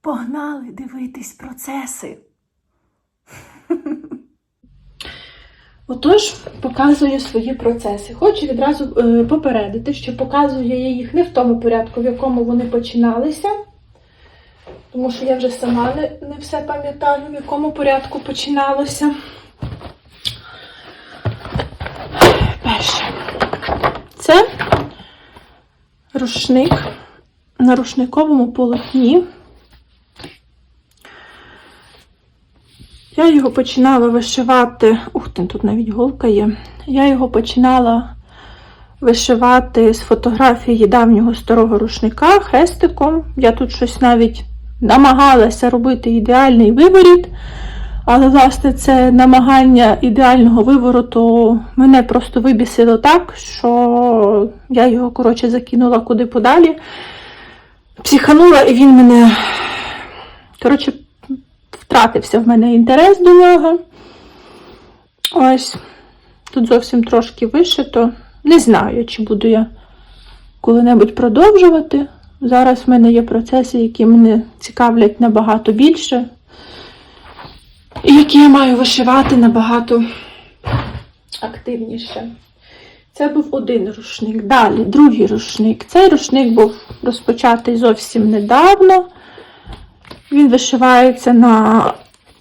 Погнали дивитись процеси. Отож, показую свої процеси. Хочу відразу е, попередити, що показую я їх не в тому порядку, в якому вони починалися. Тому що я вже сама не, не все пам'ятаю, в якому порядку починалося. Перше. Це рушник на рушниковому полотні. Я його починала вишивати. Ух ти, тут навіть голка є. Я його починала вишивати з фотографії давнього старого рушника хрестиком. Я тут щось навіть намагалася робити ідеальний виворіт. Але, власне, це намагання ідеального вивороту мене просто вибісило так, що я його, коротше, закинула куди подалі. Психанула, і він мене, коротше, втратився в мене інтерес до нього. Ось. Тут зовсім трошки вишито. Не знаю, чи буду я коли-небудь продовжувати. Зараз в мене є процеси, які мене цікавлять набагато більше. І які я маю вишивати набагато активніше. Це був один рушник. Далі, другий рушник. Цей рушник був розпочатий зовсім недавно. Він вишивається на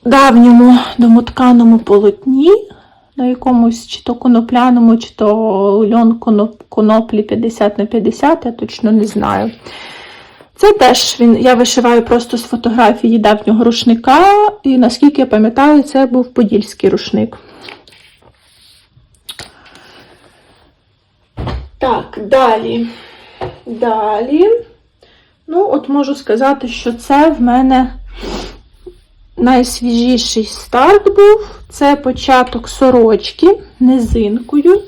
давньому домотканому полотні, на якомусь чи то конопляному, чи то льон коноплі 50 на 50, я точно не знаю. Це теж він, я вишиваю просто з фотографії давнього рушника, і наскільки я пам'ятаю, це був подільський рушник. Так, далі. Далі. Ну, от можу сказати, що це в мене найсвіжіший старт був. Це початок сорочки низинкою.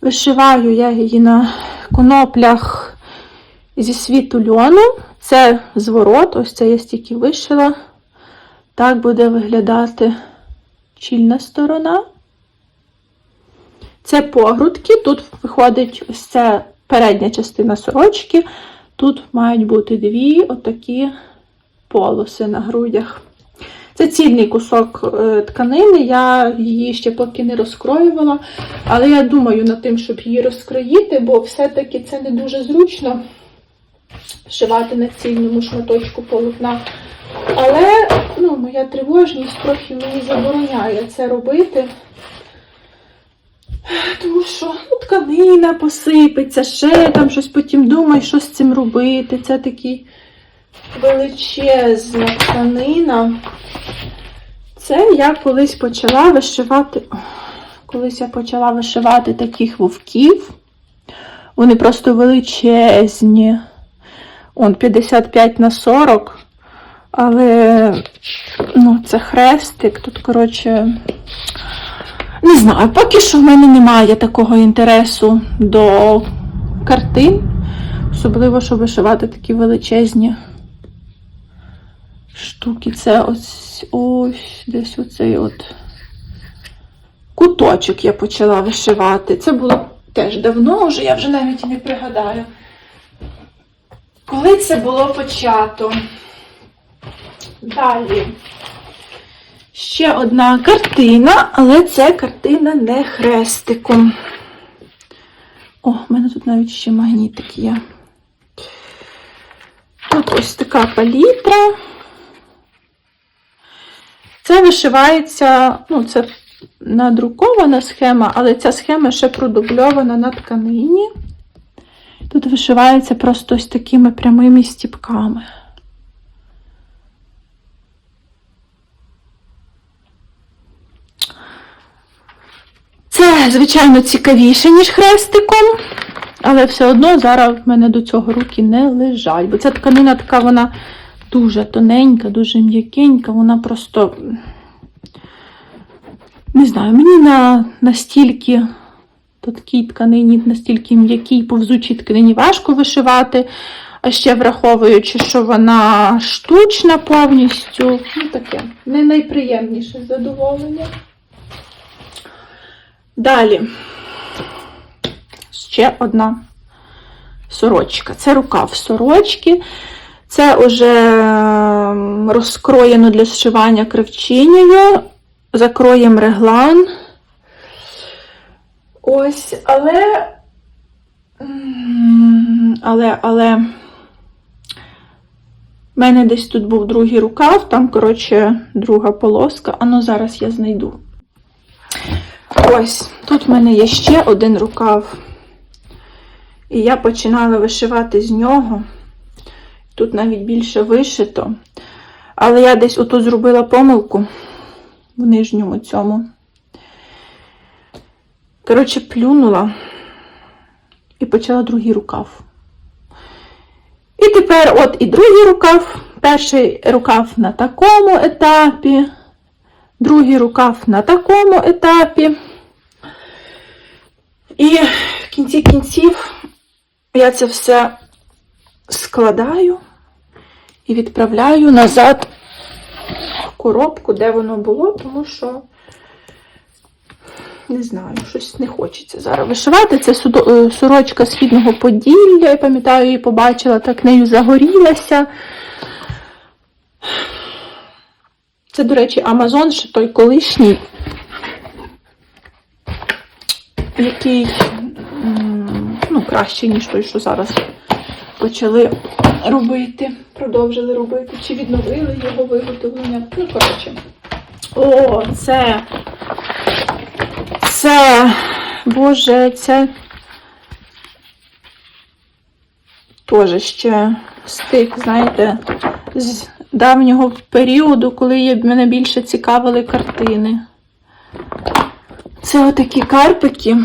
Вишиваю я її на коноплях зі світу льону. Це зворот, ось це я стільки вишила. Так буде виглядати чільна сторона. Це погрудки. Тут виходить ось це передня частина сорочки. Тут мають бути дві отакі полоси на грудях. Це цільний кусок е, тканини, я її ще поки не розкроювала, але я думаю над тим, щоб її розкроїти, бо все-таки це не дуже зручно шивати на цільному шматочку полотна. Але ну, моя тривожність трохи мені забороняє це робити. Тому що ну, тканина посипеться, ще там щось потім думай, що з цим робити. Це такий величезна тканина. Це я колись почала вишивати. Колись я почала вишивати таких вовків. Вони просто величезні. Он 55 на 40. Але ну, це хрестик. Тут, коротше, не знаю, поки що в мене немає такого інтересу до картин. Особливо, щоб вишивати такі величезні штуки. Це ось ось десь оцей от куточок я почала вишивати. Це було теж давно вже, я вже навіть і не пригадаю. Коли це було почато? Далі. Ще одна картина, але це картина не хрестиком. О, в мене тут навіть ще магнітик є. Тут ось така палітра. Це вишивається, ну, це надрукована схема, але ця схема ще продубльована на тканині. Тут вишивається просто ось такими прямими стіпками. Це, звичайно, цікавіше, ніж хрестиком, але все одно зараз в мене до цього руки не лежать. Бо ця тканина така, вона дуже тоненька, дуже м'якенька, вона просто, не знаю, мені на настільки такій тканині, настільки м'якій, повзучій тканині важко вишивати. А ще враховуючи, що вона штучна повністю, ну таке, не найприємніше задоволення. Далі ще одна сорочка. Це рукав сорочки. Це вже розкроєно для зшивання кривчинею. Закроємо реглан. Ось, але. Але, але. У мене десь тут був другий рукав, там, коротше, друга полоска. А ну зараз я знайду. Ось, тут в мене є ще один рукав. І я починала вишивати з нього. Тут навіть більше вишито. Але я десь отут зробила помилку в нижньому цьому. Коротше, плюнула і почала другий рукав. І тепер от і другий рукав. Перший рукав на такому етапі, другий рукав на такому етапі. І в кінці кінців я це все складаю і відправляю назад в коробку, де воно було, тому що, не знаю, щось не хочеться зараз вишивати. Це е, сорочка східного поділля, я пам'ятаю, її побачила, так нею загорілася. Це, до речі, Амазон, ще той колишній, який ну, кращий, ніж той, що зараз почали робити, продовжили робити, чи відновили його виготовлення. Ну, коротше. О, це. Це. Боже, це. Теж ще стик, знаєте, з давнього періоду, коли мене більше цікавили картини. Це отакі карпики.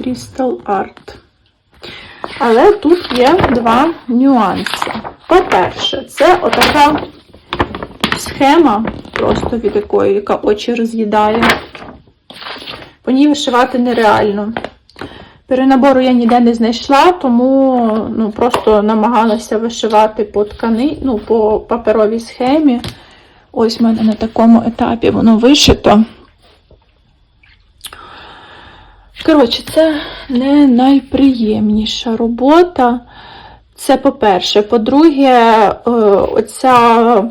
Crystal Art. Але тут є два нюанси. По-перше, це отака схема, просто від якої, яка очі роз'їдає. По ній вишивати нереально. Перенабору я ніде не знайшла, тому ну, просто намагалася вишивати по ткани, ну, по паперовій схемі. Ось в мене на такому етапі воно вишито. Коротше, це не найприємніша робота. Це по-перше. По-друге, е, оця,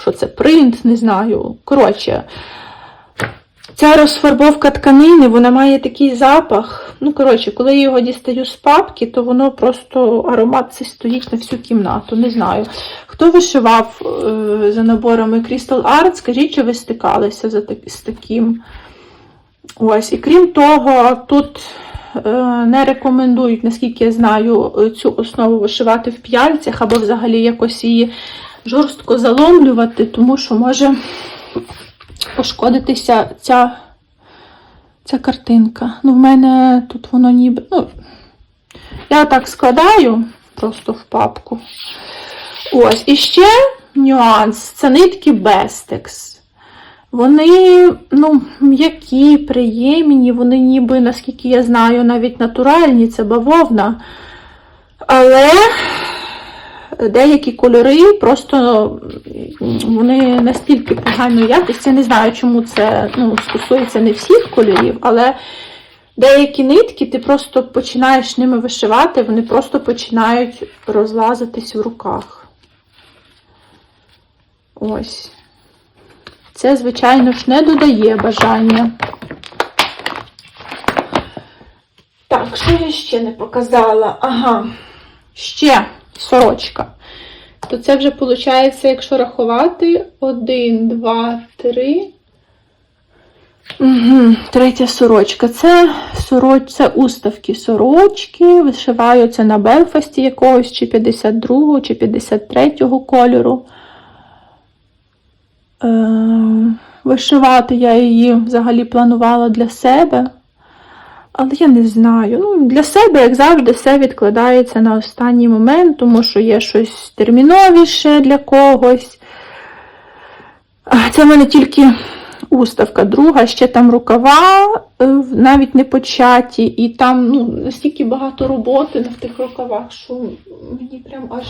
що це, принт, не знаю. Коротше, ця розфарбовка тканини, вона має такий запах. Ну, коротше, коли я його дістаю з папки, то воно просто аромат цей стоїть на всю кімнату. Не знаю. Хто вишивав е, за наборами Crystal Art, скажіть, чи ви стикалися за з таким. Ось, і крім того, тут е, не рекомендують, наскільки я знаю, цю основу вишивати в п'яльцях або взагалі якось її жорстко заломлювати, тому що може пошкодитися ця, ця картинка. Ну, в мене тут воно ніби. Ну, я так складаю просто в папку. Ось, і ще нюанс це нитки Bestex. Вони, ну, м'які, приємні, вони ніби, наскільки я знаю, навіть натуральні, це бавовна. Але деякі кольори просто вони настільки поганої якості. Я не знаю, чому це ну, стосується не всіх кольорів, але деякі нитки ти просто починаєш ними вишивати, вони просто починають розлазитись в руках. Ось. Це, звичайно ж, не додає бажання. Так, що я ще не показала? Ага, ще сорочка. То це вже виходить, якщо рахувати, один, два, три. Угу, третя сорочка. Це сороч, це уставки сорочки. Вишиваються на Белфасті якогось, чи 52-го, чи 53-го кольору. Е, вишивати я її взагалі планувала для себе. Але я не знаю. Ну, для себе, як завжди, все відкладається на останній момент, тому що є щось терміновіше для когось. Це в мене тільки уставка друга, ще там рукава е, навіть не початі, і там ну, настільки багато роботи на тих рукавах, що мені прям аж.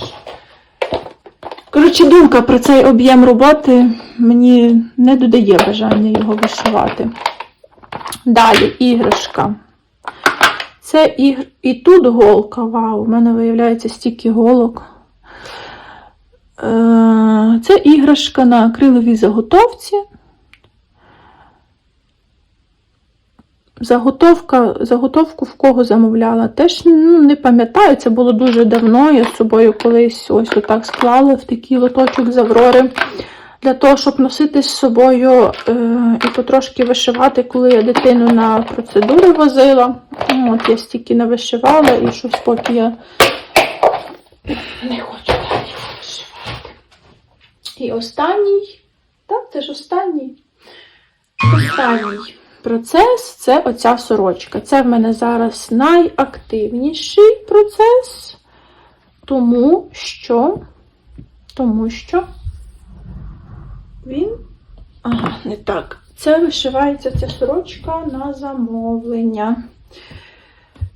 Коротше, думка про цей об'єм роботи мені не додає бажання його вишивати. Далі іграшка. Це і і тут голка. Вау, у мене виявляється стільки голок. Е, це іграшка на акриловій заготовці. Заготовка, Заготовку в кого замовляла, теж ну, не пам'ятаю, це було дуже давно. Я з собою колись ось отак склала в такий лоточок з Аврори. Для того, щоб носити з собою е, і потрошки вишивати, коли я дитину на процедури возила. От я стільки навишивала і щось поки я не хочу далі вишивати. І останній, так, це ж останній. Останній процес це оця сорочка. Це в мене зараз найактивніший процес, тому що, тому що він. Ага, не так. Це вишивається ця сорочка на замовлення.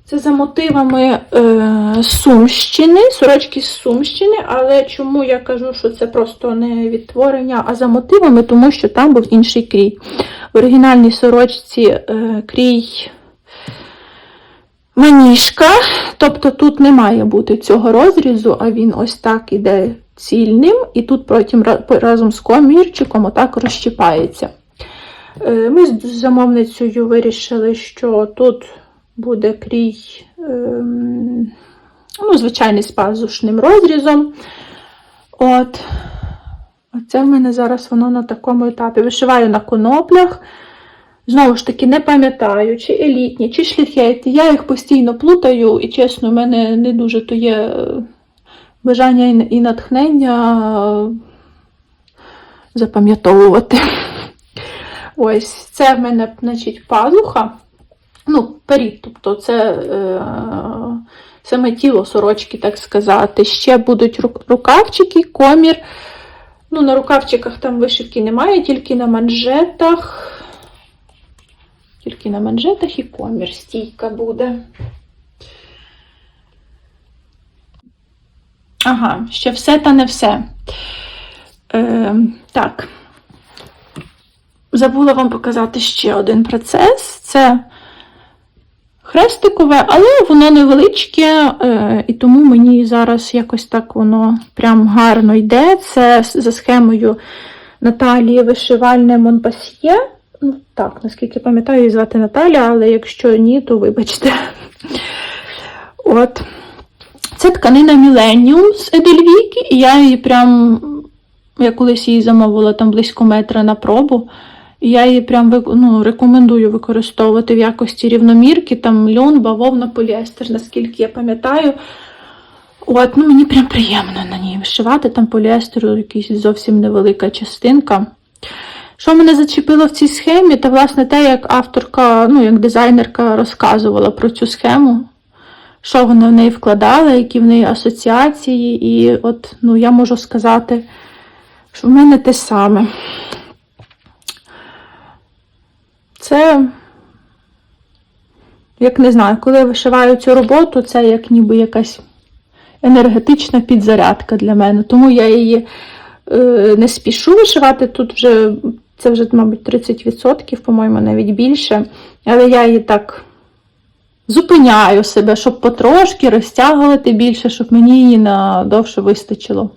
Це за мотивами е, Сумщини, сорочки з Сумщини, але чому я кажу, що це просто не відтворення, а за мотивами, тому що там був інший крій. В оригінальній сорочці е, крій маніжка, тобто тут не має бути цього розрізу, а він ось так іде цільним, і тут потім разом з комірчиком отак розщіпається. Е, Ми з замовницею вирішили, що тут буде крій, ем, ну, звичайний з пазушним розрізом. От. Оце в мене зараз воно на такому етапі. Вишиваю на коноплях. Знову ж таки, не пам'ятаю, чи елітні, чи шляхетні. Я їх постійно плутаю, і чесно, в мене не дуже то є бажання і- натхнення запам'ятовувати. Ось, це в мене, значить, пазуха. Ну, перід, тобто це е, саме тіло сорочки, так сказати. Ще будуть рук- рукавчики, комір. Ну, на рукавчиках там вишивки немає, тільки на манжетах. Тільки на манжетах і комір стійка буде. Ага, ще все та не все. Е, так. Забула вам показати ще один процес. Це хрестикове, але воно невеличке, е, і тому мені зараз якось так воно прям гарно йде. Це за схемою Наталії вишивальне Монпасьє. Ну, так, наскільки пам'ятаю, її звати Наталя, але якщо ні, то вибачте. От. Це тканина Millennium з Едельвіки, і я її прям, я колись її замовила там близько метра на пробу. І я її прям ну, рекомендую використовувати в якості рівномірки, там льон, бавовна, поліестер, наскільки я пам'ятаю. От, ну мені прям приємно на ній вишивати, там поліестеру якась зовсім невелика частинка. Що мене зачепило в цій схемі, та власне те, як авторка, ну як дизайнерка розказувала про цю схему, що вона в неї вкладала, які в неї асоціації, і от ну, я можу сказати, що в мене те саме. Це, як не знаю, коли я вишиваю цю роботу, це як ніби якась енергетична підзарядка для мене. Тому я її е, не спішу вишивати. Тут вже це вже, мабуть, 30%, по-моєму, навіть більше. Але я її так зупиняю себе, щоб потрошки розтягувати більше, щоб мені її на довше вистачило.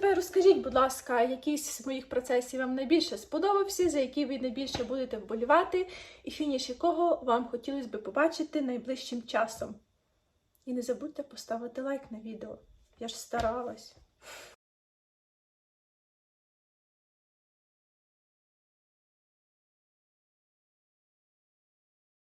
Тепер розкажіть, будь ласка, якийсь з моїх процесів вам найбільше сподобався, за який ви найбільше будете вболівати, і фініш якого вам хотілося б побачити найближчим часом. І не забудьте поставити лайк на відео. Я ж старалась.